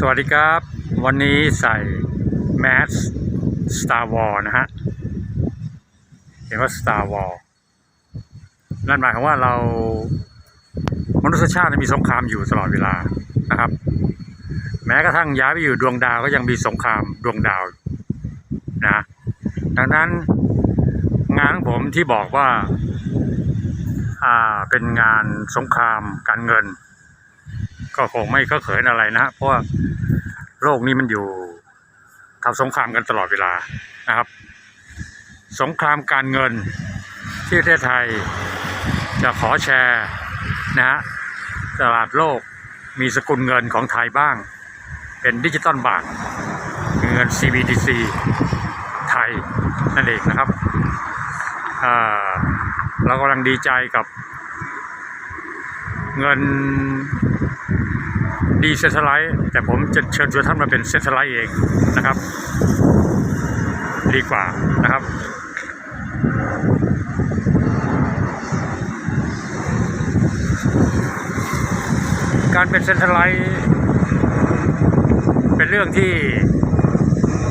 สวัสดีครับ วันนี้ใส่แมส Star War นะฮะเห็นว่า Star War นั่นหมายความว่าเรามนุษยชาติมีสงครามอยู่ตลอดเวลานะครับ แม้กระทั่งย้ายไปอยู่ดวงดาวก็ยังมีสงครามดวงดาวนะดังนั้นงานของผมที่บอกว่าอ่าเป็นงานสงครามการเงิน ก็คงไม่ก็เขินอะไรนะฮะเพราะโลกนี้มันอยู่ทำสงครามกันตลอดเวลานะครับ สงครามการเงินที่ประเทศไทยจะขอแชร์นะฮะตลาดโลกมีสกุลเงินของไทยบ้าง เป็นดิจิตอลบาทเงิน CBDC ไทยนั่นเองนะครับเรากำลังดีใจกับเงิน ดีเซนทรัลไลท์แต่ผมจะเชิญชวนท่านมาเป็นเซนทรัลไลท์เองนะครับ ดีกว่านะครับการเป็นเซนทรัลไลท์เป็นเรื่องที่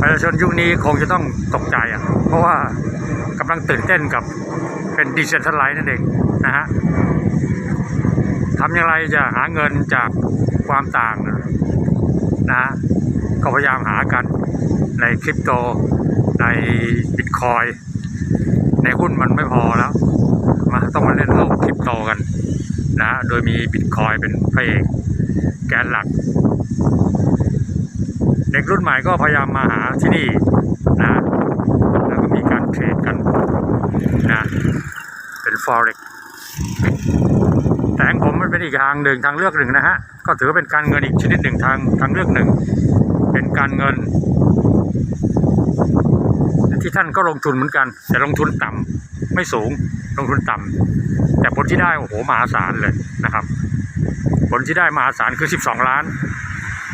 ประชาชนยุคนี้คงจะต้องตกใจอะ เพราะว่ากำลังตื่นเต้นกับเป็นดิเซนทรัลไลท์นั่นเองนะฮะทำอย่างไรจะหาเงินจาก ความต่างนะฮะก็พยายามหากันในคริปโต ในบิตคอยในหุ้นมันไม่พอแล้วมาต้องมาเล่นโลกคริปโตกันนะฮะโดยมีบิตคอยเป็นพระเอกแกนหลัก เด็กรุ่นใหม่ก็พยายามมาหาที่นี่นะ แล้วก็มีการเทรดกันนะ เป็น forex แตงผมมันเป็นอีกทางหนึ่งทางเลือกหนึ่งนะฮะก็ถือว่าเป็นการเงินอีกชนิดหนึ่งทางทางเลือกหนึ่ง เป็นการเงิน ที่ท่านก็ลงทุนเหมือนกัน แต่ลงทุนต่ำไม่สูงลงทุนต่ำแต่ผลที่ได้โอ้โหมหาศาลเลยนะครับ ผลที่ได้มหาศาลคือ 12 ล้าน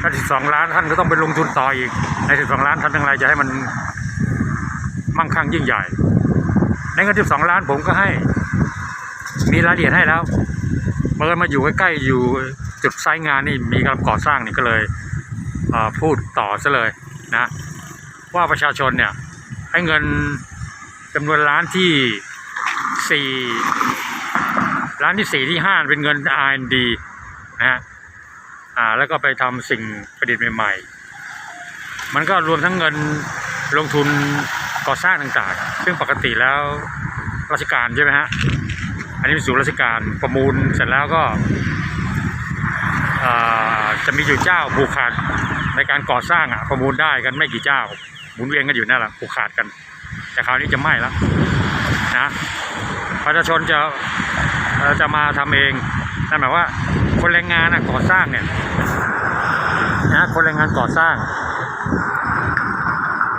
ถ้า 12 ล้านท่านก็ต้องไปลงทุนต่ออีกใน 12 ล้านทำอย่างไรจะให้มันมั่งคั่งยิ่งใหญ่ในเงิน 12 ล้านผมก็ให้ มีรายละเอียดให้แล้ว เมื่อมาอยู่ใกล้ๆอยู่จุดไซต์งานนี่มีกำลังก่อสร้างนี่ก็เลยเพูดต่อซะเลยนะว่าประชาชนเนี่ยให้เงินจำนวนล้านที่สี่ล้านที่สี่ที่ห้าเป็นเงิน R&D นะฮะอ่าแล้วก็ไปทำสิ่งประดิษฐ์ใหม่ๆ มันก็รวมทั้งเงินลงทุนก่อสร้างต่างๆ ซึ่งปกติแล้วราชการใช่ไหมฮะ อันนี้เป็นศูนย์ราชการประมูลเสร็จแล้วก็จะมีอยู่เจ้าผูกขาดในการก่อสร้างอะประมูลได้กันไม่กี่เจ้าหมุนเวียนกันอยู่นั่นแหละผูกขาดกัน แต่คราวนี้จะไม่แล้วนะประชาชนจะจะมาทำเองนั่นหมายว่าคนแรงงานอะก่อสร้างเนี่ยนะคนแรงงานก่อสร้าง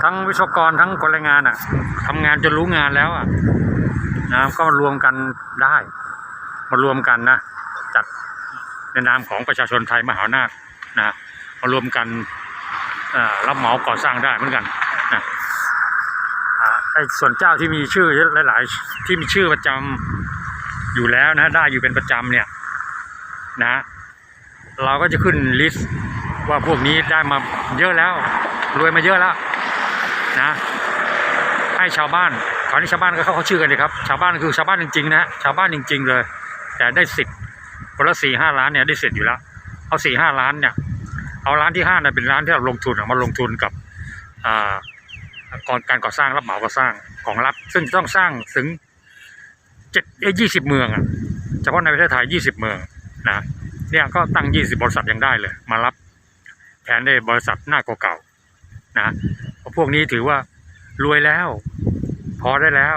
ทั้งวิศวกรทั้งคนแรงงานอะทำงานจนรู้งานแล้วอะ นะก็มารวมกันได้ มารวมกันนะจัดในนามของประชาชนไทยมหาอำนาจนะมารวมกันรับเหมาก่อสร้างได้เหมือนกันนะไอ้ส่วนเจ้าที่มีชื่อหลาย ๆ ที่มีชื่อประจำอยู่แล้วนะได้อยู่เป็นประจำเนี่ยนะ เราก็จะขึ้นลิสต์ว่าพวกนี้ได้มาเยอะแล้ว รวยมาเยอะแล้วนะ ให้ชาวบ้านาวนี้ชาวบ้านก็เข้าเขาชื่อกันเลยครับ ชาวบ้านคือชาวบ้านจริงๆนะฮะชาวบ้านจริง ๆ เลย แต่ได้สิทธิ์คนละสี่ห้าล้านเนี่ยได้สิทธิ์อยู่แล้ว เอาสี่ห้าล้านเนี่ย เอาล้านที่ห้าเนี่ยเป็นล้านที่เราลงทุนมาลงทุนกับอ่าก่อนการก่อสร้างรับเหมาก่อสร้างของรัฐ ซึ่งต้องสร้างถึงเจ็ดเอ้ยี่สิบเมืองอะเฉพาะในประเทศไทยยี่สิบเมืองนะเนี่ยก็ตั้งยี่สิบบริษัทยังได้เลย มารับแทนได้บริษัทหน้าเก่าๆนะเพราะพวกนี้ถือว่ารวยแล้ว อได้แล้ว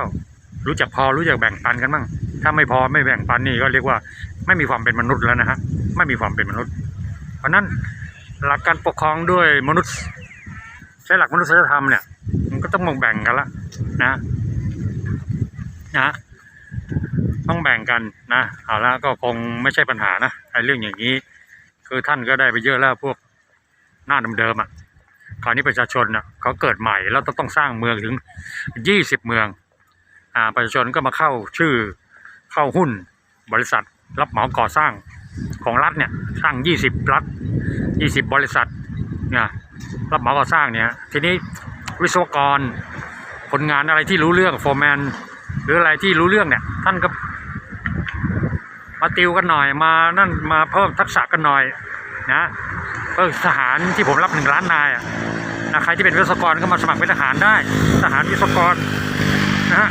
รู้จักพอรู้จักแบ่งปันกันบ้างถ้าไม่พอไม่แบ่งปันนี่ก็เรียกว่าไม่มีความเป็นมนุษย์แล้วนะฮะไม่มีความเป็นมนุษย์ เพราะนั้นหลักการปกครองด้วยมนุษย์ ใช้หลักมนุษยธรรมเนี่ย มันก็ต้องมองแบ่งกันละนะนะต้องแบ่งกันนะเอาละก็คงไม่ใช่ปัญหานะไอ้เรื่องอย่างนี้ คือท่านก็ได้ไปเยอะแล้วพวกหน้าเดิมๆอะ คราวนี้ประชาชนน่ะเขาเกิดใหม่แล้วต้องสร้างเมืองถึงยี่สิบเมืองอ่าประชาชนก็มาเข้าชื่อเข้าหุ้นบริษัท รับเหมาก่อสร้างของรัฐเนี่ยสร้างยี่สิบรัฐยี่สิบบริษัทเนี่ยรับเหมาก่อสร้างเนี่ยทีนี้วิศวกรคนงานอะไรที่รู้เรื่องโฟร์แมนหรืออะไรที่รู้เรื่องเนี่ยท่านก็มาติวกันหน่อยมานั่นมาเพิ่มทักษะกันหน่อยนะ เออทหารที่ผมรับหนึ่งล้านนายอะนะใครที่เป็นวิศวกรก็มาสมัครเป็นทหารได้ ทหารวิศวกรนะฮะ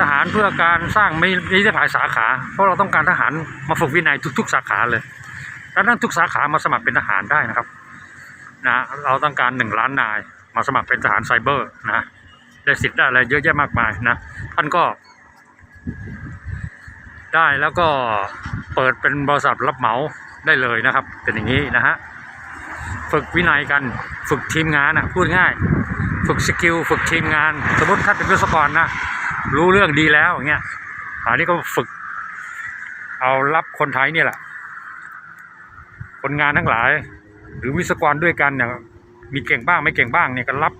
ทหารเพื่อการสร้างไม่ไม่ได้หายสาขา เพราะเราต้องการทหารมาฝึกวินัยทุก ๆ สาขาเลยดังนั้นทุกสาขามาสมัครเป็นทหารได้นะครับนะเราต้องการหนึ่งล้านนายมาสมัครเป็นทหารไซเบอร์นะได้สิทธิ์ได้อะไรเยอะแยะมากมายนะท่านก็ ได้แล้วก็เปิดเป็นบริษัทรับเหมา ได้เลยนะครับ เป็นอย่างนี้นะฮะฝึกวินัยกันฝึกทีมงานอะพูดง่าย ฝึกสกิลฝึกทีมงาน สมมติถ้าเป็นวิศวกรนะรู้เรื่องดีแล้วอย่างเงี้ยอันนี้ก็ฝึก เอารับคนไทยเนี่ยแหละคนงานทั้งหลาย หรือวิศวกรด้วยกันเนี่ยมีเก่งบ้างไม่เก่งบ้างเนี่ยก็รับ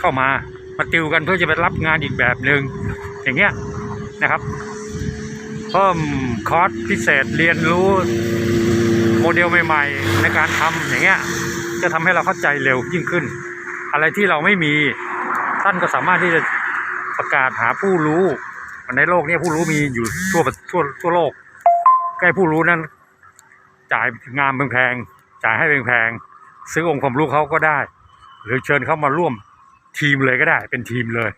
เข้ามามาติวกันเพื่อจะไปรับงานอีกแบบหนึ่งอย่างเงี้ยนะครับ เพิ่มคอร์สพิเศษเรียนรู้ โมเดลใหม่ๆ ในการทำอย่างเงี้ยจะทำให้เราเข้าใจเร็วยิ่งขึ้น อะไรที่เราไม่มีท่านก็สามารถที่จะประกาศหาผู้รู้ในโลกนี้ผู้รู้มีอยู่ทั่วทั่วทั่วโลกใกล้ผู้รู้นั้น จ่ายงานแพงๆจ่ายให้แพงๆซื้อองค์ความรู้เขาก็ได้ หรือเชิญเขามาร่วมทีมเลยก็ได้ เป็นทีมเลย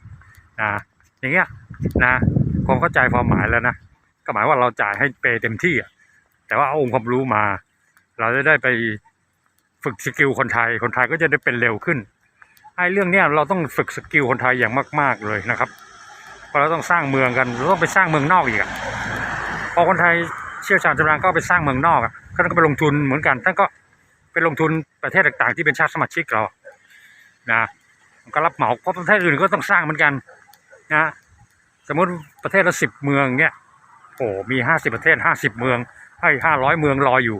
นะอย่างเงี้ยนะคงเข้าใจความหมายแล้วนะก็หมายว่าเราจ่ายให้เปเต็มที่แต่ว่าเอาองค์ความรู้มา เราจะได้ไปฝึกสกิลคนไทย คนไทยก็จะได้เป็นเร็วขึ้นไอ้เรื่องเนี้ยเราต้องฝึกสกิลคนไทยอย่างมาก ๆเลยนะครับเพราะเราต้องสร้างเมืองกันเราต้องไปสร้างเมืองนอกอีกอะพอคนไทยเชี่ยวชาญชำนาญก็ไปสร้างเมืองนอกอะท่านก็ไปลงทุนเหมือนกันท่านก็ไปลงทุนประเทศต่างๆ ที่เป็นชาติสมาชิกเรานะก็รับเหมาเพราะประเทศอื่นก็ต้องสร้างเหมือนกันนะสมมติประเทศละสิบเมืองเนี้ยโอ้มีห้าสิบประเทศห้าสิบเมืองให้ห้าร้อยเมืองรออยู่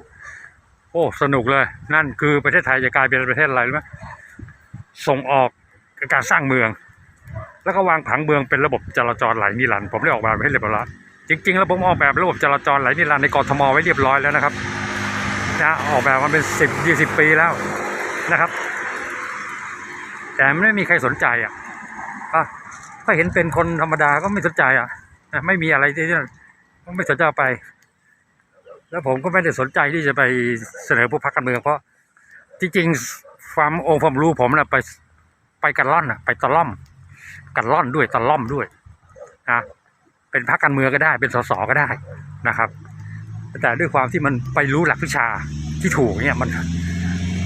โอ้สนุกเลย นั่นคือประเทศไทยจะกลายเป็นประเทศอะไรรู้ไหมส่งออกการสร้างเมือง แล้วก็วางผังเมืองเป็นระบบจราจรไหลนิรันดร์ผมได้ออกแบบไว้ให้เรียบร้อยจริงๆแล้วผมออกแบบระบบจราจรไหลนิรันดร์ในกรทมไว้เรียบร้อยแล้วนะครับนะออกแบบมาเป็นสิบยี่สิบปีแล้วนะครับ แต่ไม่มีใครสนใจอะอะก็เห็นเป็นคนธรรมดาก็ไม่สนใจอะไม่มีอะไรที่ไม่สนใจไป แล้วผมก็ไม่ได้สนใจที่จะไปเสนอผู้พักการเมืองเพราะจริงๆความองค์ความรู้ผมนะไปไปกันล่อนนะไปตะล่อม กันล่อนด้วยตะล่อมด้วยนะเป็นพักการเมืองก็ได้ เป็นสสก็ได้นะครับ แต่ด้วยความที่มันไปรู้หลักวิชาที่ถูกเนี่ยมัน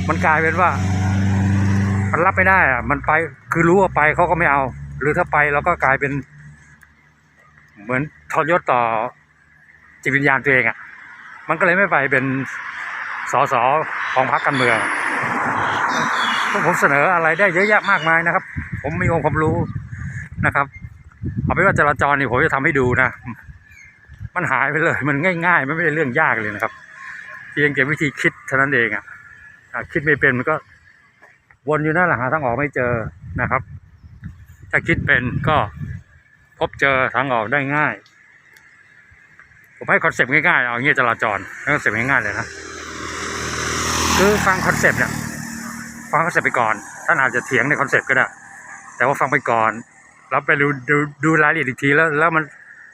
มันกลายเป็นว่า มันรับไม่ได้อะมันไปคือรู้ว่าไปเขาก็ไม่เอา หรือถ้าไปเราก็กลายเป็น เหมือนทรยศต่อจิตวิญญาณตัวเองอะ มันก็เลยไม่ไปเป็นสสของพรรคการเมืองผมเสนออะไรได้เยอะแยะมากมายนะครับ ผมมีองค์ความรู้นะครับเอาเป็นว่าจราจรนี่ผมจะทำให้ดูนะ มันหายไปเลย มันง่ายๆ มันไม่ใช่เรื่องยากเลยนะครับเพียงแต่วิธีคิดเท่านั้นเองอะอะคิดไม่เป็นมันก็วนอยู่นั่นแหละหาทางออกไม่เจอนะครับ ถ้าคิดเป็นก็พบเจอทางออกได้ง่าย ผมให้คอนเซปต์ง่ายๆ เอางเงี้ยจราจรให้คอนเซปต์ง่ายๆเลยนะ คือฟังคอนเซปต์เนี่ย ฟังคอนเซปต์ไปก่อน ท่านอาจจะเถียงในคอนเซปต์ก็ได้ แต่ว่าฟังไปก่อน แล้วไปดูดูดูรายละเอียดอีกทีแล้วแล้วมัน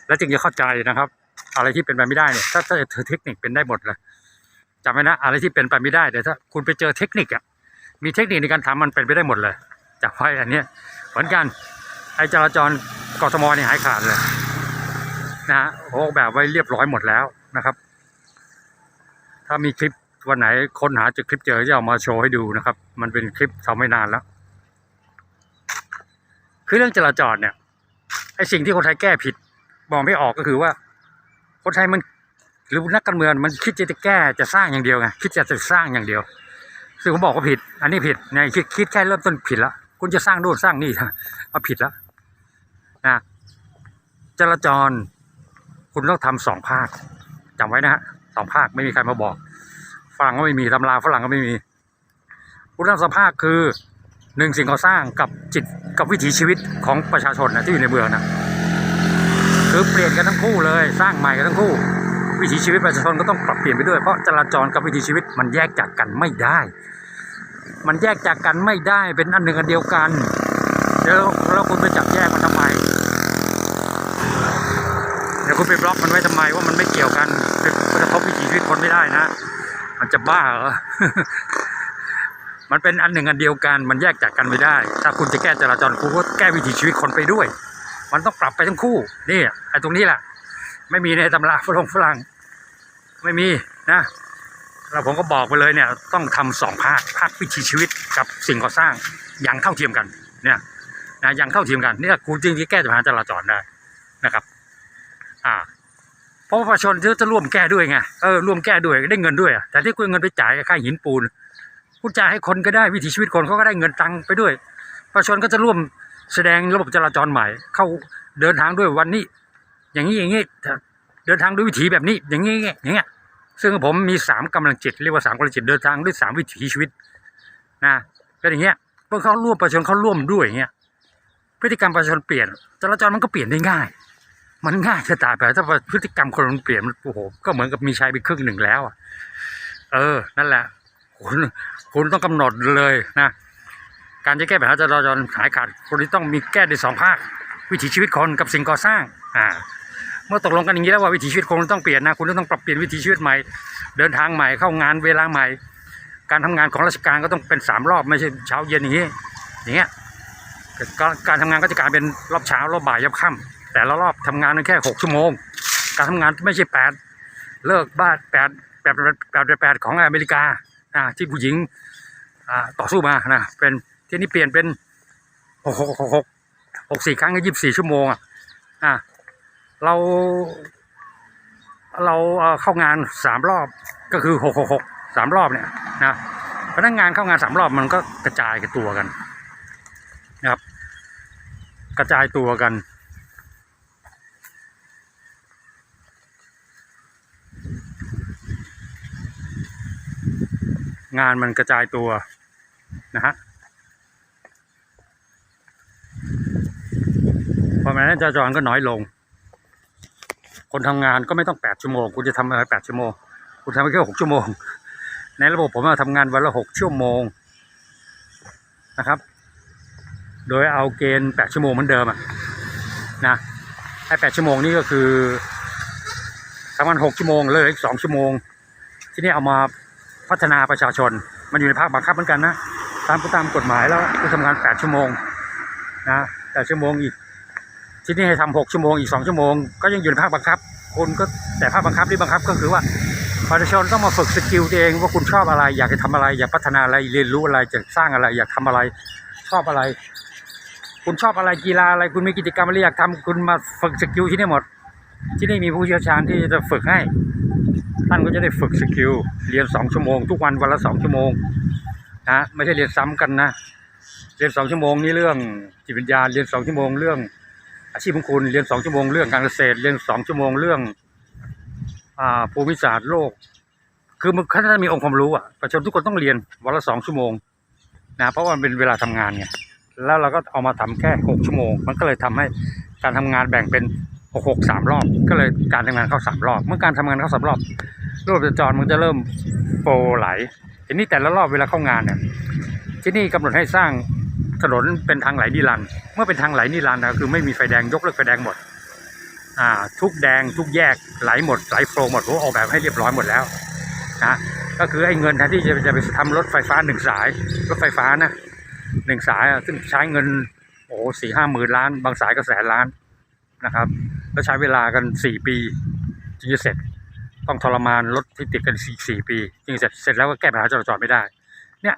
แล้วจึงจะเข้าใจนะครับ อะไรที่เป็นไปไม่ได้เนี่ย ถ้าถ้าเทคนิคเป็นได้หมดเลยจำไว้นะ อะไรที่เป็นไปไม่ได้แต่ถ้าคุณไปเจอเทคนิคอะมีเทคนิคในการทำมันเป็นไปได้หมดเลยจากไว้อันเนี้ยเหมือนกัน ไอ้จราจรกทมเนี่ยหายขาดเลย นะฮะออกแบบไว้เรียบร้อยหมดแล้วนะครับ ถ้ามีคลิปวันไหนค้นหาจอคลิปเจอจะเอามาโชว์ให้ดูนะครับ มันเป็นคลิปทำไม่นานแล้ว คือเรื่องจราจรเนี่ยไอ้สิ่งที่คนไทยแก้ผิดมองไม่ออกก็คือว่า คนไทยมันหรือนักการเมืองมันคิดจะแก้จะสร้างอย่างเดียวไงคิดจะจะสร้างอย่างเดียว ซึ่งผมบอกว่าผิด อันนี้ผิดเนี่ยคิดคิดแค่เริ่มต้นผิดแล้วคุณจะสร้างโน่นสร้างนี่เอาผิดแล้วนะจราจร คุณต้องทำสองภาคจำไว้นะฮะสองภาคไม่มีใครมาบอกฝรั่งก็ไม่มีตำราฝรั่งก็ไม่มีคุณต้องสองภาคคือหนึ่งสิ่งก่อสร้างกับจิตกับวิถีชีวิตของประชาชนนะที่อยู่ในเมืองนะคือเปลี่ยนกันทั้งคู่เลยสร้างใหม่กันทั้งคู่ วิถีชีวิตประชาชนก็ต้องปรับเปลี่ยนไปด้วยเพราะจราจรกับวิถีชีวิตมันแยกจากกันไม่ได้ มันแยกจากกันไม่ได้เป็นอันหนึ่งอันเดียวกันเดี๋ยวแล้วคุณไปจับแยกมันทำไม เดี๋ยวคุณไปบล็อกมันไว้ทำไมว่ามันไม่เกี่ยวกันมันจะพบวิถีชีวิตคนไม่ได้นะ มันจะบ้าเหรอมันเป็นอันหนึ่งอันเดียวกันมันแยกจากกันไม่ได้ ถ้าคุณจะแก้จราจรคุณก็แก้วิถีชีวิตคนไปด้วย มันต้องปรับไปทั้งคู่นี่ไอ้ตรงนี้แหละไม่มีในตำราฝรั่งฝรั่งไม่มีนะแล้วผมก็บอกไปเลยเนี่ย ต้องทำสองภาคภาควิถีชีวิตกับสิ่งก่อสร้างอย่างเท่าเทียมกันเนี่ยนะอย่างเท่าเทียมกันนี่คุณจริงที่แก้ปัญหาจราจรได้นะครับ อ่าเพราะประชาชนจะร่วมแก้ด้วยไงเออร่วมแก้ด้วยได้เงินด้วยแต่ที่คุณเงินไปจ่ายค่าหินปูนคุณจ่ายให้คนก็ได้วิถีชีวิตคนเขาก็ได้เงินตังค์ไปด้วย ประชาชนก็จะร่วมแสดงระบบจราจรใหม่ เข้าเดินทางด้วยวันนี้ อย่างนี้อย่างนี้เดินทางด้วยวิถีแบบนี้ อย่างนี้อย่างเงี้ยซึ่งผมมีสามกำลังจิตเรียกว่าสามกำลังจิตเดินทางด้วยสามวิถีชีวิตนะเป็นอย่างเงี้ยเพื่อเขาร่วมประชาชนเขาร่วมด้วยอย่างเงี้ยพฤติกรรมประชาชนเปลี่ยนจราจรมันก็เปลี่ยนได้ง่าย มันง่ายจะตายไปถ้าพฤติกรรมคนมันเปลี่ยนมันโอ้โหก็เหมือนกับมีชัยไปครึ่งหนึ่งแล้วเออ นั่นแหละ คุณคุณต้องกำหนดเลยนะการจะแก้ปัญหาจราจรหายขาดคุณต้องมีแก้ในสองภาค วิถีชีวิตคนกับสิ่งก่อสร้าง อ่า เมื่อตกลงกันอย่างนี้แล้วว่าวิถีชีวิตคนต้องเปลี่ยนนะคุณต้องปรับเปลี่ยนวิถีชีวิตใหม่ เดินทางใหม่เข้างานเวลาใหม่ การทำงานของราชการก็ต้องเป็นสามรอบไม่ใช่เช้าเย็นอย่างนี้อย่างเงี้ยก็การทำงานก็จะกลายเป็นรอบเช้ารอบบ่ายรอบค่ำ แต่ละรอบทำงานแค่หกชั่วโมง การทำงานไม่ใช่แปดเลิกบ้านแปดแปดแปดแปดของอเมริกาอ่าที่ผู้หญิงต่อสู้มานะเป็นที่นี่เปลี่ยนเป็นหกหกหกหกหกสี่ครั้งก็ยี่สิบสี่ชั่วโมงอะเราเราเอ่อเข้างานสามรอบก็คือหกหกหกสามรอบเนี่ยนะพนักงานเข้างานสามรอบมันก็กระจายกันตัวกันนะครับ กระจายตัวกัน งานมันกระจายตัวนะฮะเพราะฉะนั้จราจรก็น้อยลง คนทำงานก็ไม่ต้องแปดชั่วโมงคุณจะทำอะไรแปดชั่วโมงคุณทำแค่หกชั่วโมง ในระบบผมอะทำงานวันละหกชั่วโมงนะครับ โดยเอาเกณฑ์แปดชั่วโมงเหมือนเดิมอะนะให้แปดชั่วโมงนี่ก็คือทำงานหกชั่วโมงเลยอีกสองชั่วโมง ที่นี่เอามา พัฒนาประชาชน มันอยู่ในภาคบังคับเหมือนกันนะตามตามกฎหมายแล้วคุณทำงานแปดชั่วโมงนะแปดชั่วโมงอีก ที่นี่ให้ทำหกชั่วโมงอีกสองชั่วโมง ก็ยังอยู่ในภาคบังคับคุณก็แต่ภาคบังคับที่บังคับก็คือว่าประชาชนต้องมาฝึกสกิลตัวเองว่าคุณชอบอะไร อยากจะทำอะไร อยากพัฒนาอะไรเรียนรู้อะไรจะสร้างอะไร อยากทำอะไรชอบอะไร คุณชอบอะไรกีฬาอะไร คุณมีกิจกรรมอะไรอยากทำคุณมาฝึกสกิลที่นี่หมด ที่นี่มีผู้เชี่ยวชาญที่จะฝึกให้ ท่านก็จะได้ฝึกสกิลเรียนสองชั่วโมง ทุกวันวันละสองชั่วโมงนะไม่ใช่เรียนซ้ำกันนะเรียนสองชั่วโมงนี่เรื่องจิตวิญญาณเรียนสองชั่วโมงเรื่อง อาชีพของคุณเรียนสองชั่วโมงเรื่องการเกษตรเรียนสองชั่วโมงเรื่องอ่าภูมิศาสตร์โลก คือมันถ้านมีองค์ความรู้อะประชาชนทุกคนต้องเรียนวันละสองชั่วโมงนะเพราะว่ามันเป็นเวลาทำงานไงแล้วเราก็เอามาทำแค่หกชั่วโมง มันก็เลยทำให้การทำงานแบ่งเป็น หกหกสามรอบ ก็เลยการทำงานเข้าสามรอบ เมื่อการทำงานเข้าสามรอบระบบจราจรมันจะเริ่มโฟไหลทีนี้แต่ละรอบเวลาเข้างานเนี่ยที่นี่กำหนดให้สร้างถนนเป็นทางไหลนิรันด์เมื่อเป็นทางไหลนิรันด์นะคือไม่มีไฟแดงยกเลิกไฟแดงหมดอ่าทุกแดงทุกแยกไหลหมดไหลโฟลหมดผมออกแบบให้เรียบร้อยหมดแล้วนะก็คือไอ้เงินแทนที่จะจะไปทำรถไฟฟ้าหนึ่งสายรถไฟฟ้านะหนึ่งสายซึ่งใช้เงินโอ้สี่ห้าหมื่นล้าน บางสายก็แสนล้านนะครับ แล้วใช้เวลากันสี่ปีจึงจะเสร็จ ต้องทรมานรถที่ติดกันสี่สี่ปีจึงเสร็จเสร็จแล้วก็แก้ปัญหาจราจรไม่ได้ เนี่ย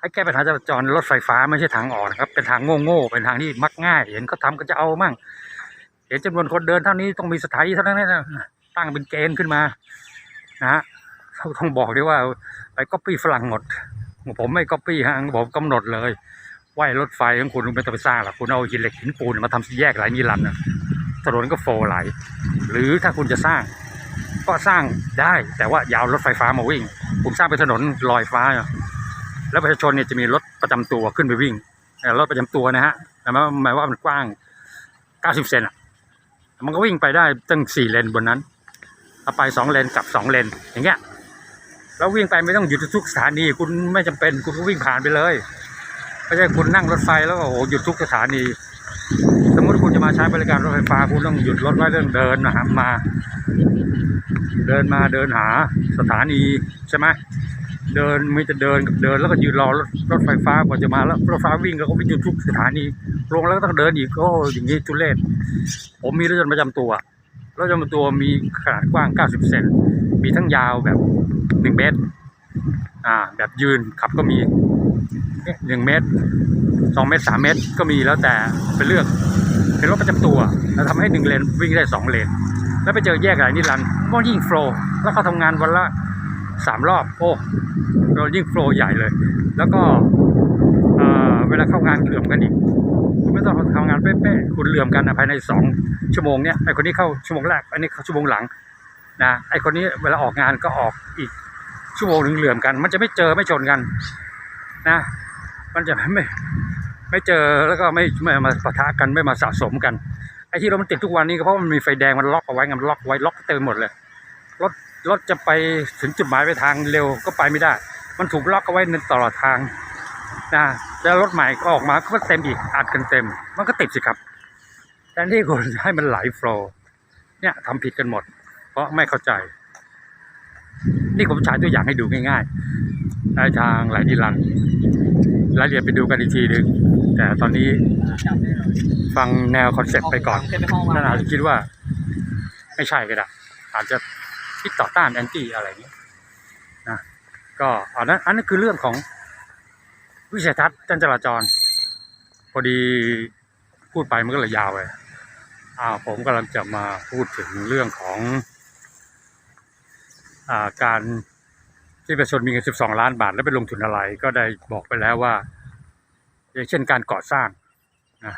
ให้แก้ปัญหาจราจรรถไฟฟ้าไม่ใช่ทางอ่อนครับเป็นทางโง่ๆเป็นทางที่มักง่าย เห็นเขาทำก็จะเอามั่งเห็นจำนวนคนเดินเท่านี้ต้องมีสถานีเท่านั้นนะตั้งเป็นเกณฑ์ขึ้นมานะฮะเขาต้องบอกด้วยว่าไปก๊อปปี้ฝรั่งหมดผมไม่ก๊อปปี้ฮะผมกำหนดเลยว่ายรถไฟของคุณไม่ต้องไปสร้างหรอกคุณเอาหินเหล็กหินปูนมาทำสี่แยกหลายนิรันดร์ ถนนก็โฟร์ไหล หรือถ้าคุณจะสร้าง ก็สร้างได้ แต่ว่ายาวรถไฟฟ้ามาวิ่ง ผมสร้างเป็นถนนลอยฟ้า แล้วประชาชนเนี่ยจะมีรถประจำตัวขึ้นไปวิ่งรถประจำตัวนะฮะหมายว่ามันกว้าง 90 เซนอะ มันก็วิ่งไปได้ตั้ง4เลนบนนั้นเอาไป2เลนกลับ2เลน อย่างเงี้ยแล้ววิ่งไปไม่ต้องหยุดทุกสถานี คุณไม่จำเป็นคุณก็วิ่งผ่านไปเลยไม่ใช่คุณนั่งรถไฟแล้วก็โอ้โหหยุดทุกสถานี คุณจะมาใช้บริการรถไฟฟ้าคุณต้องหยุดรถไว้เรื่องเดินนะครับมา เดินมาเดินหาสถานีใช่ไหมเดินไม่จะเดินกับเดินแล้วก็ยืนรอรถรถไฟฟ้ากว่าจะมาแล้วรถไฟฟ้าวิ่งแล้วก็ไปหยุดทุกสถานีลงแล้วก็ต้องเดินอีกโอ้อย่างนี้ทุเรศผมมีรถยนต์ประจำตัวรถยนต์ประจำตัวมีขนาดกว้าง 90 เซนมีทั้งยาวแบบ1เมตรอ่าแบบยืนขับก็มีหนึ่งเมตรสองเมตรสามเมตรก็มีแล้วแต่ไปเลือก เป็นรถประจำตัวแล้วทำให้หนึ่งเลนวิ่งได้สองเลน แล้วไปเจอแยกอะไรนิรันดร์ก็ยิ่งโฟล์แล้วเขาทำงานวันละสามรอบ โอ้เรายิ่งโฟล์ใหญ่เลย แล้วก็เอ่อเวลาเข้างานเหลื่อมกันอีก คุณไม่ต้องทำงานเป๊ะๆคุณเหลื่อมกันนะภายในสองชั่วโมงเนี้ยไอคนนี้เข้าชั่วโมงแรกอันนี้เข้าชั่วโมงหลังนะไอคนนี้เวลาออกงานก็ออกอีกชั่วโมงหนึ่งเหลื่อมกัน มันจะไม่เจอไม่ชนกันนะ มันจะไม่ ไม่เจอแล้วก็ไม่ไม่มาปะทะกันไม่มาสะสมกันไอ้ที่รถมันติดทุกวันนี้ก็เพราะมันมีไฟแดงมันล็อกเอาไว้มันล็อกไว้ล็อกเต็มหมดเลยรถรถจะไปถึงจุดหมายไปทางเร็วก็ไปไม่ได้ มันถูกล็อกเอาไว้ในตลอดทางนะแล้วรถใหม่ก็ออกมาก็เต็มอีกอัดกันเต็ม มันก็ติดสิครับแทนที่คุณจะให้มันไหลโฟล์เนี่ยทำผิดกันหมด เพราะไม่เข้าใจ นี่ผมฉายตัวอย่างให้ดูง่ายๆในทางไหลดีลันรายละเอียดไปดูกันอีกทีหนึ่ง แต่ตอนนี้ฟังแนวคอนเซ็ปต์ไปก่อนเดินไปห้องว่าท่านอาจจะคิดว่า ไม่ใช่ก็ได้อาจจะคิดต่อต้านแอนตี้อะไรอย่างเงี้ยนะก็อันนั้นอันนั้นคือเรื่องของวิสัยทัศน์การจราจร พอดีพูดไปมันก็เลยยาวเลยอ่าผมกำลังจะมาพูดถึงเรื่องของอ่าการที่ประชาชนมีเงิน 12 ล้านบาท แล้วไปลงทุนอะไร ก็ได้บอกไปแล้วว่าอย่าง เช่นการก่อสร้างนะ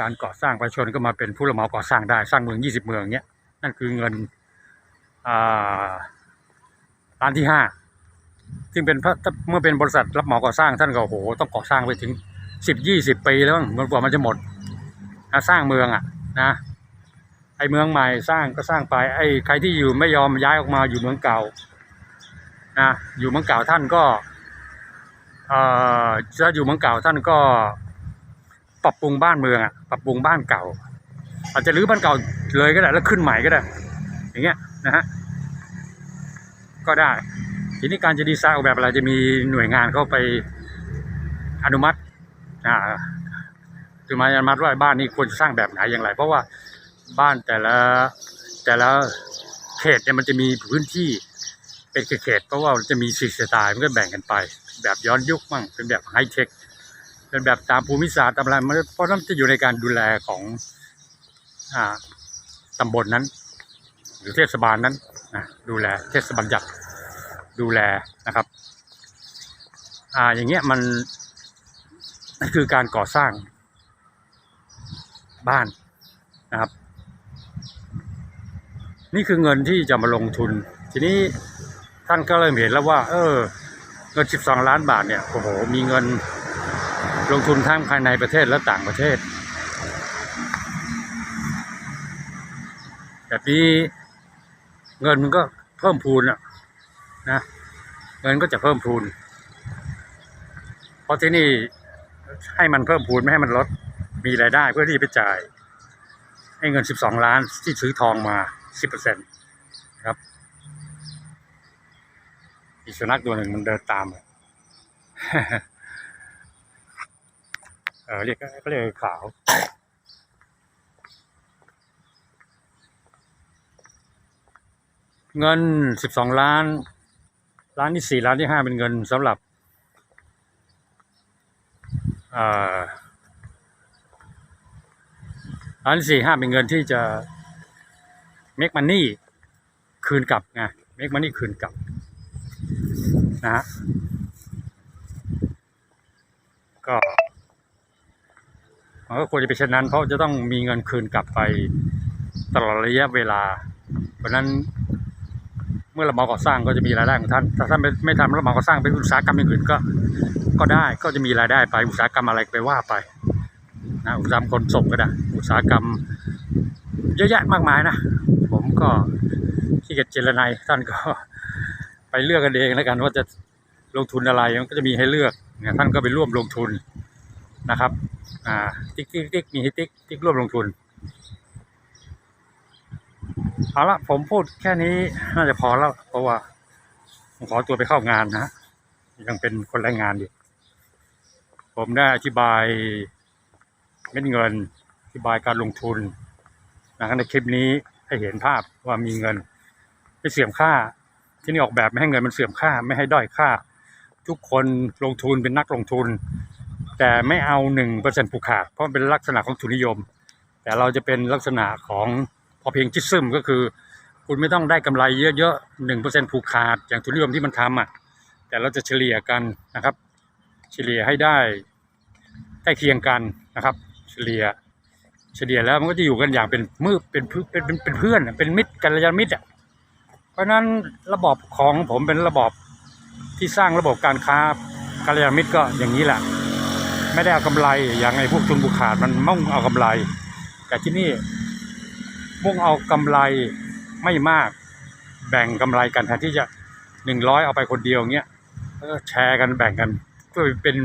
การก่อสร้างประชาชนก็มาเป็นผู้รับเหมาก่อสร้างได้สร้างเมือง 20 เมืองเนี้ยนั่นคือเงินร้านที่ห้าซึ่งเป็นเมื่อเป็นบริษัทรับเหมาก่อสร้างท่านก็โหต้องก่อสร้างไปถึงสิบยี่สิบปีแล้วมันกว่ามันจะหมดสร้างเมืองอะนะไอเมืองใหม่สร้างก็สร้างไปไอใครที่อยู่ไม่ยอมย้ายออกมาอยู่เมืองเก่านะอยู่เมืองเก่าท่านก็ เอ่อจะอยู่เมืองเก่าท่านก็ปรับปรุงบ้านเมืองอะปรับปรุงบ้านเก่า อาจจะรื้อบ้านเก่าเลยก็ได้แล้วขึ้นใหม่ก็ได้ อย่างเงี้ยนะฮะก็ได้ ทีนี้การจะดีไซน์ออกแบบอะไรจะมีหน่วยงานเข้าไปอนุมัติอ่าคือมาอนุมัติว่าบ้านนี้ควรจะสร้างแบบไหนอย่างไร เพราะว่าบ้านแต่ละแต่ละเขตเนี่ยมันจะมีพื้นที่เป็นเขตเพราะว่าจะมีสีสไตล์มันก็แบ่งกันไป แบบย้อนยุคมั่งเป็นแบบไฮเทคเป็นแบบตามภูมิศาสตร์ตามอะไรมันเพราะนั้นจะอยู่ในการดูแลของอ่าตำบลนั้น หรือเทศบาลนั้นนะดูแลเทศบาลจัดดูแลนะครับอ่าอย่างเงี้ยมันนั่นคือการก่อสร้างบ้านนะครับ นี่คือเงินที่จะมาลงทุน ทีนี้ท่านก็เริ่มเห็นแล้วว่า เออ เงิน 12 ล้านบาทเนี่ย โอ้โห มีเงินลงทุนทั้งภายในประเทศและต่างประเทศแบบนี้เงินมันก็เพิ่มพูนอะนะ เงินก็จะเพิ่มพูน เพราะที่นี่ให้มันเพิ่มพูนไม่ให้มันลด มีรายได้เพื่อที่ไปจ่าย ให้เงิน 12 ล้านที่ซื้อทองมา 10%ครับ อีสุนัขตัวหนึ่งมันเดินตามเออเรียกก็เรียกขาวเงินสิบสองล้าน ล้านที่สี่ล้านที่ห้าเป็นเงินสำหรับล้านที่สี่ห้าเป็นเงินที่จะ make money คืนกลับไง make money คืนกลับ นะฮะก็มันก็ควรจะเป็นเช่นนั้นเพราะจะต้องมีเงินคืนกลับไปตลอดระยะเวลา เพราะนั้นเมื่อเรามาก่อสร้างก็จะมีรายได้ของท่าน ถ้าท่านไม่ไม่ทำรับเหมาก่อสร้างเป็นอุตสาหกรรมอื่นก็ ก็ได้ก็จะมีรายได้ไปอุตสาหกรรมอะไรไปว่าไปนะอุตสาหกรรมขนส่งก็ได้ อุตสาหกรรม เยอะแยะมากมายนะ ผมก็ขี้เกียจเจรนายท่านก็ ไปเลือกกันเองแล้วกันว่าจะลงทุนอะไรมันก็จะมีให้เลือกเนี่ยท่านก็ไปร่วมลงทุนนะครับ อ่า ติ๊กติ๊กติ๊กมีให้ติ๊กติ๊กร่วมลงทุนเอาละผมพูดแค่นี้น่าจะพอแล้ว เพราะว่าผมขอตัวไปเข้างานนะยังเป็นคนแรงงานอยู่ผมได้อธิบายเม็ดเงินอธิบายการลงทุนนะครับในคลิปนี้ให้เห็นภาพว่ามีเงินไปเสื่อมค่า ที่นี่ออกแบบไม่ให้เงินมันเสื่อมค่าไม่ให้ด้อยค่า ทุกคนลงทุนเป็นนักลงทุน แต่ไม่เอาหนึ่งเปอร์เซ็นต์ผูกขาดเพราะเป็นลักษณะของทุนนิยม แต่เราจะเป็นลักษณะของพอเพียงจิตซึมก็คือ คุณไม่ต้องได้กำไรเยอะๆหนึ่งเปอร์เซ็นต์ผูกขาดอย่างทุนนิยมที่มันทำอะแต่เราจะเฉลี่ยกันนะครับ เฉลี่ยให้ได้ใกล้เคียงกันนะครับ เฉลี่ยเฉลี่ยแล้วมันก็จะอยู่กันอย่างเป็นมือเป็นเพื่อนเป็นเป็นเพื่อนเป็นมิตรกัลยาณมิตรอะ เพราะนั้นระบอบของผมเป็นระบอบที่สร้างระบบการค้ากัลยามิตรก็อย่างนี้แหละ ไม่ได้เอากำไรอย่างไอ้พวกทุนบุขาดมันมุ่งเอากำไร แต่ที่นี่มุ่งเอากำไรไม่มากแบ่งกำไรกันแทนที่จะหนึ่งร้อยเอาไปคนเดียวเงี้ยแล้วก็แชร์กันแบ่งกันเพื่อเป็น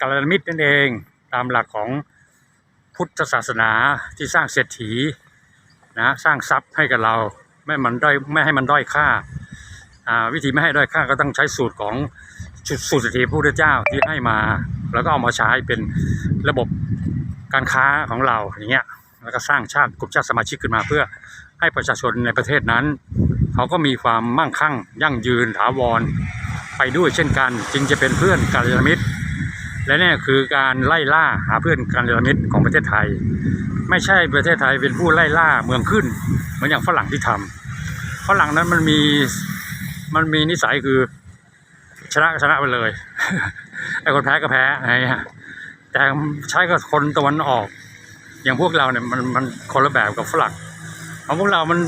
กัลยามิตรนั่นเองตามหลักของพุทธศาสนาที่สร้างเศรษฐีนะสร้างทรัพย์ให้กับเรา ไม่ให้มันด้อยไม่ให้มันด้อยค่าอ่าวิธีไม่ให้ด้อยค่าก็ต้องใช้สูตรของสูตรเศรษฐีพระพุทธเจ้าที่ให้มา แล้วก็เอามาใช้เป็นระบบการค้าของเราอย่างเงี้ยแล้วก็สร้างชาติกลุ่มชาติสมาชิกขึ้นมา เพื่อให้ประชาชนในประเทศนั้น เขาก็มีความมั่งคั่ง ยั่งยืนถาวรไปด้วยเช่นกัน จึงจะเป็นเพื่อนกัลยาณมิตร และนี่คือการไล่ล่าหาเพื่อนกัลยาณมิตรของประเทศไทย ไม่ใช่ประเทศไทยเป็นผู้ไล่ล่าเมืองขึ้น เหมือนอย่างฝรั่งที่ทำฝรั่งนั้นมันมีมันมีนิสัยคือชนะก็ชนะไปเลยไอ้คนแพ้ก็แพ้อะไรเงี้แต่ใช้กับคนตะวันออก อย่างพวกเราเนี่ยมันมันคนละแบบกับฝรั่งของพวกเรามัน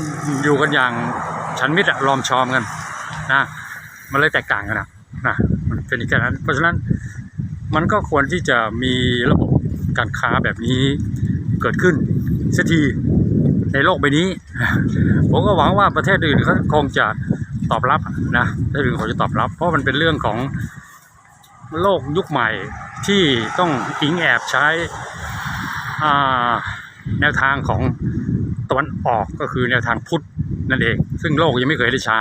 อยู่กันอย่างฉันมิตรอะลอมชอมกันนะมันเลยแตกต่างกันนะนะมันเป็นอย่างนั้น เพราะฉะนั้นมันก็ควรที่จะมีระบบการค้าแบบนี้ เกิดขึ้นสักทีในโลกใบนี้ ผมก็หวังว่าประเทศอื่นเขาคงจะตอบรับนะประเทศอื่นคงจะตอบรับ เพราะมันเป็นเรื่องของโลกยุคใหม่ที่ต้องอิงแอบใช้แนวทางของตะวันออกก็คือแนวทางพุทธนั่นเอง ซึ่งโลกยังไม่เคยได้ใช้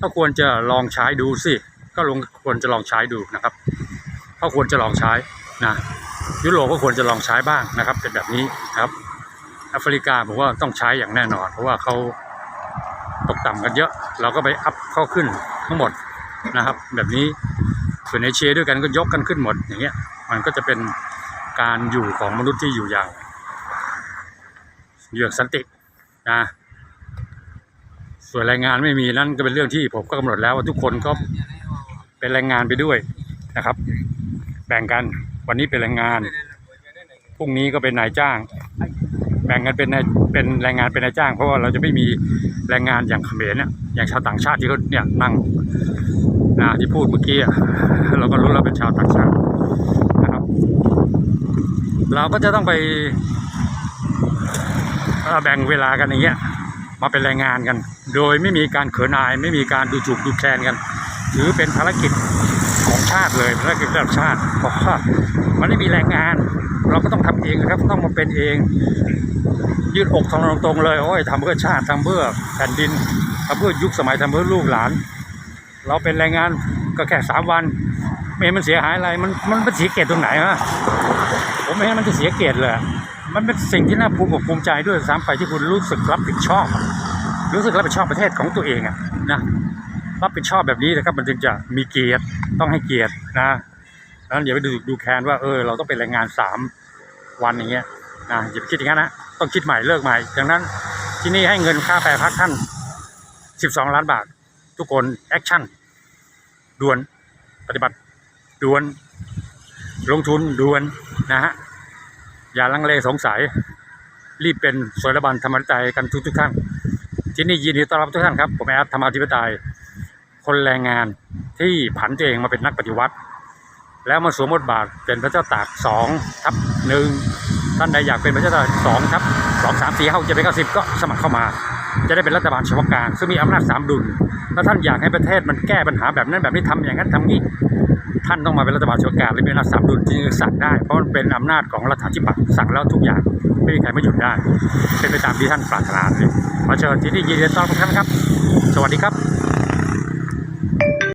ก็ควรจะลองใช้ดูสิ ก็ลงควรจะลองใช้ดูนะครับก็ควรจะลองใช้นะ ยุโรปก็ควรจะลองใช้บ้างนะครับ เป็นแบบนี้ครับแอฟริกาผมว่าต้องใช้อย่างแน่นอน เพราะว่าเขาตกต่ำกันเยอะ เราก็ไปอัพเข้าขึ้นทั้งหมดนะครับ แบบนี้ส่วนเอเชียด้วยกันก็ยกกันขึ้นหมดอย่างเงี้ยมันก็จะเป็นการอยู่ของมนุษย์ที่อยู่อย่างอยู่อย่างสันตินะส่วนแรงงานไม่มีนั่นก็เป็นเรื่องที่ผมก็กำหนดแล้วว่าทุกคนก็เป็นแรงงานไปด้วยนะครับ แบ่งกัน วันนี้เป็นแรงงาน พรุ่งนี้ก็เป็นนายจ้าง แบ่งกันเป็นนายเป็นแรงงานเป็นนายจ้าง เพราะว่าเราจะไม่มีแรงงานอย่างเขมรเนี่ยอย่างชาวต่างชาติที่เขาเนี่ยนั่งนะที่พูดเมื่อกี้เราก็รู้แล้วเป็นชาวต่างชาตินะครับ เราก็จะต้องไปเอ่อแบ่งเวลากันอย่างเงี้ยมาเป็นแรงงานกัน โดยไม่มีการเขินอาย ไม่มีการดูถูกดูแคลนกัน หรือเป็นภารกิจ ของชาติเลยภารกิจระดับชาติเพราะว่ามันไม่มีแรงงาน เราก็ต้องทำเองครับต้องมาเป็นเองยืดอกทองตรงๆเลยโอ้ยทำเพื่อชาติทำเพื่อแผ่นดินทำเพื่อยุคสมัยทำเพื่อลูกหลาน เราเป็นแรงงานก็แค่สามวันไม่เห็นมันเสียหายอะไรมันมันเป็นเสียเกียรติตรงไหนฮะผมไม่เห็นมันจะเสียเกียรติเลย มันเป็นสิ่งที่น่าภูมิอกภูมิใจด้วยซ้ำไปที่คุณรู้สึกรับผิดชอบ รู้สึกรับผิดชอบประเทศของตัวเองอะนะ รับผิดชอบแบบนี้นะครับมันจึงจะมีเกียรติต้องให้เกียรตินะแล้วอย่าไปดูดูแคลนว่าเออเราต้องเป็นแรงงานสามวันอย่างเงี้ยนะอย่าไปคิดอย่างนั้นนะต้องคิดใหม่เลิกใหม่ดังนั้นที่นี่ให้เงินค่าแปรพักท่าน 12 ล้านบาท ทุกคนแอคชั่นด่วนปฏิบัติด่วน ลงทุนด่วนนะฮะอย่าลังเลสงสัย รีบเป็นสวยระบันธรรมใจกันทุกทุกท่านที่นี่ยินดีต้อนรับทุกท่านครับ ผมแอดธรรมาธิปไตย คนแรงงานที่ผันตัวเองมาเป็นนักปฏิวัติ แล้วมาสวมบทบาทเป็นพระเจ้าตากสองทับหนึ่งท่านใดอยากเป็นพระเจ้าตากสองทับสองสามสี่ห้าเจ็ดแปดเก้าสิบก็สมัครเข้ามา จะได้เป็นรัฐบาลเฉพาะการซึ่งมีอำนาจสามดุลแล้วท่านอยากให้ประเทศมันแก้ปัญหาแบบนั้นแบบนี้ทำอย่างนั้นทำงี้ท่านต้องมาเป็นรัฐบาลเฉพาะการหรือมีอำนาจสามดุลจึงสั่งได้เพราะมันเป็นอำนาจของรัฐาธิปัตย์สั่งแล้วทุกอย่างไม่มีใครม่หยุดได้ เป็นไปตามที่ท่านปรารถนาเลยขอเชิญที่นี่ยินดีต้อนรับท่านครับ สวัสดีครับ